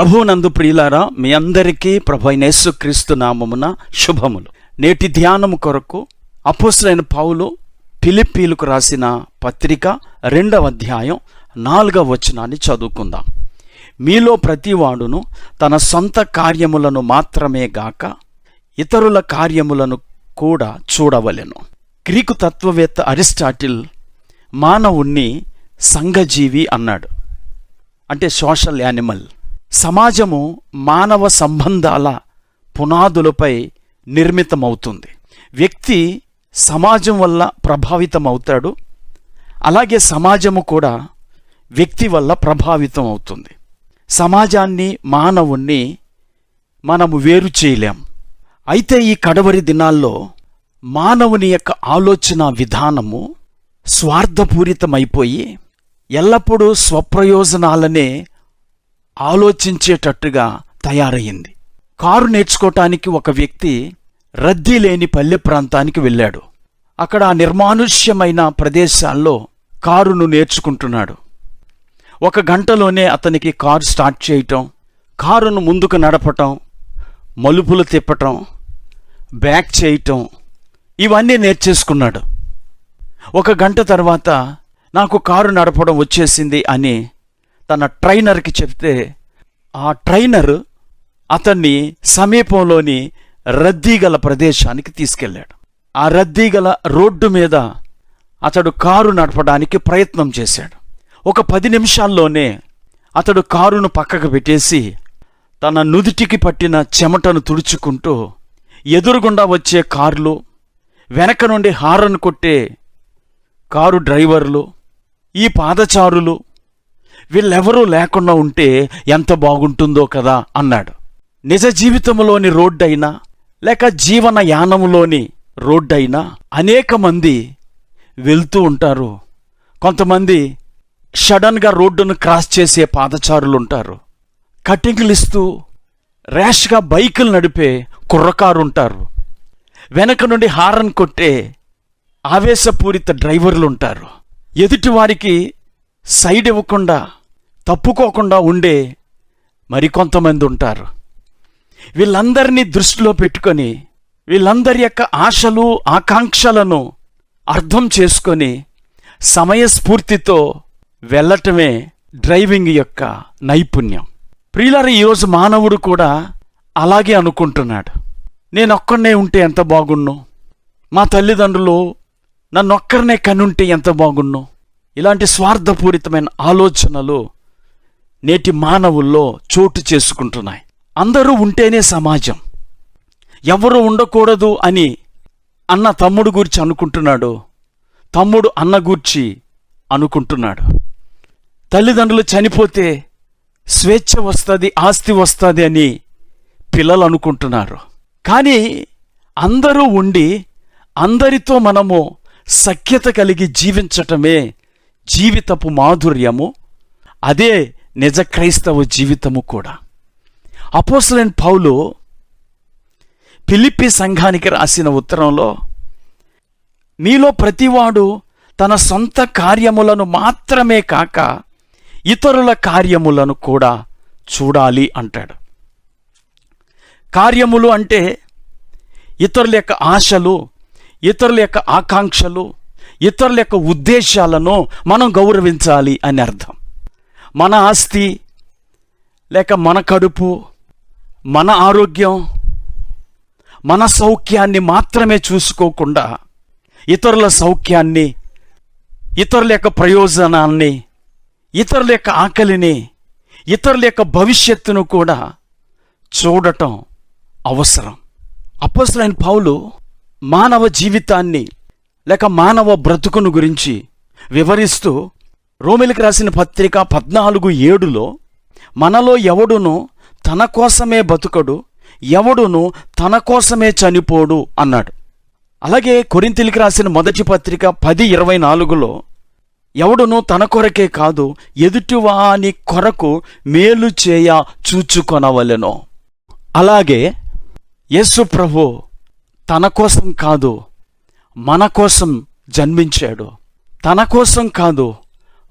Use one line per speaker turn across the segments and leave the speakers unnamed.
ప్రభునందు ప్రియులారా మీ అందరికీ ప్రభు క్రీస్తు నామమున శుభములు. నేటి ధ్యానము కొరకు అపోసరైన పౌలు పిలిప్పీలకు రాసిన పత్రిక రెండవ అధ్యాయం నాలుగవ వచనాన్ని చదువుకుందాం. మీలో ప్రతివాడును తన సొంత కార్యములను మాత్రమే గాక ఇతరుల కార్యములను కూడా చూడవలెను. గ్రీకు తత్వవేత్త అరిస్టాటిల్ మానవుణ్ణి సంఘజీవి అన్నాడు. అంటే సోషల్ యానిమల్. సమాజము మానవ సంబంధాల పునాదులపై నిర్మితమవుతుంది. వ్యక్తి సమాజం వల్ల ప్రభావితం అవుతాడు అలాగే సమాజము కూడా వ్యక్తి వల్ల ప్రభావితం అవుతుంది సమాజాన్ని మానవుణ్ణి మనము వేరు చేయలేం. అయితే ఈ కడవరి దినాల్లో మానవుని యొక్క ఆలోచన విధానము స్వార్థపూరితమైపోయి ఎల్లప్పుడూ స్వప్రయోజనాలనే ఆలోచించేటట్టుగా తయారయ్యింది. కారు నేర్చుకోవటానికి ఒక వ్యక్తి రద్దీ లేని పల్లె ప్రాంతానికి వెళ్ళాడు. అక్కడ ఆ నిర్మానుష్యమైన ప్రదేశాల్లో కారును నేర్చుకుంటున్నాడు. ఒక గంటలోనే అతనికి కారు స్టార్ట్ చేయటం కారును ముందుకు నడపటం మలుపులు తిప్పటం బ్యాక్ చేయటం ఇవన్నీ నేర్చేసుకున్నాడు. ఒక గంట తర్వాత నాకు కారు నడపడం వచ్చేసింది అని తన ట్రైనర్కి చెప్తే ఆ ట్రైనర్ అతన్ని సమీపంలోని రద్దీగల ప్రదేశానికి తీసుకెళ్ళాడు. ఆ రద్దీగల రోడ్డు మీద అతడు కారు నడపడానికి ప్రయత్నం చేశాడు. ఒక పది నిమిషాల్లోనే అతడు కారును పక్కకు పెట్టేసి తన నుదిటికి పట్టిన చెమటను తుడుచుకుంటూ ఎదురుగుండా వచ్చే కార్లు వెనక నుండి హారన్ కొట్టే కారు డ్రైవర్లు ఈ పాదచారులు వీళ్ళెవరూ లేకుండా ఉంటే ఎంత బాగుంటుందో కదా అన్నాడు. నిజ జీవితంలోని రోడ్డైనా లేక జీవన యానంలోని రోడ్డైనా అనేక మంది వెళ్తూ ఉంటారు. కొంతమంది సడన్గా రోడ్డును క్రాస్ చేసే పాదచారులు ఉంటారు కటింగ్లు ఇస్తూ ర్యాష్గా బైకులు నడిపే కుర్రకారు ఉంటారు వెనక నుండి హారన్ కొట్టే ఆవేశపూరిత డ్రైవర్లు ఉంటారు ఎదుటివారికి సైడ్ ఇవ్వకుండా తప్పుకోకుండా ఉండే మరికొంతమంది ఉంటారు. వీళ్ళందరినీ దృష్టిలో పెట్టుకొని వీళ్ళందరి యొక్క ఆశలు ఆకాంక్షలను అర్థం చేసుకొని సమయస్ఫూర్తితో వెళ్ళటమే డ్రైవింగ్ యొక్క నైపుణ్యం. ప్రియులారి ఈరోజు మానవుడు కూడా అలాగే అనుకుంటున్నాడు. నేనొక్కడనే ఉంటే ఎంత బాగున్ను మా తల్లిదండ్రులు నన్నొక్కరినే కనుంటే ఎంత బాగున్ను ఇలాంటి స్వార్థపూరితమైన ఆలోచనలు నేటి మానవుల్లో చోటు చేసుకుంటున్నాయి. అందరూ ఉంటేనే సమాజం. ఎవరు ఉండకూడదు అని అన్న తమ్ముడు గురించి అనుకుంటున్నాడు. తమ్ముడు అన్న గూర్చి అనుకుంటున్నాడు. తల్లిదండ్రులు చనిపోతే స్వేచ్ఛ వస్తుంది ఆస్తి వస్తుంది అని పిల్లలు అనుకుంటున్నారు. కానీ అందరూ ఉండి అందరితో మనము సఖ్యత కలిగి జీవించటమే జీవితపు మాధుర్యము. అదే నిజ క్రైస్తవ జీవితము కూడా. అపోసలైన పౌలు ఫిలిప్పి సంఘానికి రాసిన ఉత్తరంలో మీలో ప్రతివాడు తన సొంత కార్యములను మాత్రమే కాక ఇతరుల కార్యములను కూడా చూడాలి అంటాడు. కార్యములు అంటే ఇతరుల యొక్క ఆశలు ఇతరుల యొక్క ఆకాంక్షలు ఇతరుల యొక్క ఉద్దేశాలను మనం గౌరవించాలి అని అర్థం. మన ఆస్తి లేక మన కడుపు మన ఆరోగ్యం మన సౌఖ్యాన్ని మాత్రమే చూసుకోకుండా ఇతరుల సౌఖ్యాన్ని ఇతరుల యొక్క ప్రయోజనాన్ని ఇతరుల యొక్క ఆకలిని ఇతరుల యొక్క భవిష్యత్తును కూడా చూడటం అవసరం. అప్పసలైన పౌలు మానవ జీవితాన్ని లేక మానవ బ్రతుకును గురించి వివరిస్తూ రోమిలికి రాసిన పత్రిక పద్నాలుగు ఏడులో మనలో ఎవడును తన కోసమే బతుకడు ఎవడును తన కోసమే చనిపోడు అన్నాడు. అలాగే కొరింతిలికి రాసిన మొదటి పత్రిక పది ఇరవై నాలుగులో ఎవడును తన కొరకే కాదు ఎదుటివాని కొరకు మేలు చేయ చూచుకొనవలెనో. అలాగే యేసు ప్రభు తన కోసం కాదు మన కోసం జన్మించాడు. తన కోసం కాదు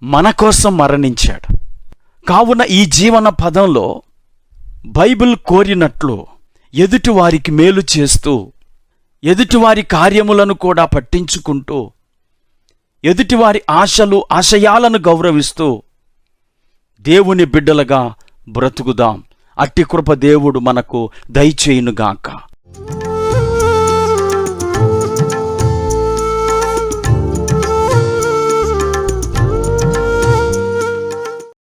మన కోసం మరణించాడు. కావున ఈ జీవన పదంలో బైబిల్ కోరినట్లు ఎదుటివారికి మేలు చేస్తూ ఎదుటివారి కార్యములను కూడా పట్టించుకుంటూ ఎదుటివారి ఆశలు ఆశయాలను గౌరవిస్తూ దేవుని బిడ్డలుగా బ్రతుకుదాం. అట్టి కృప దేవుడు మనకు దయచేయునుగాక.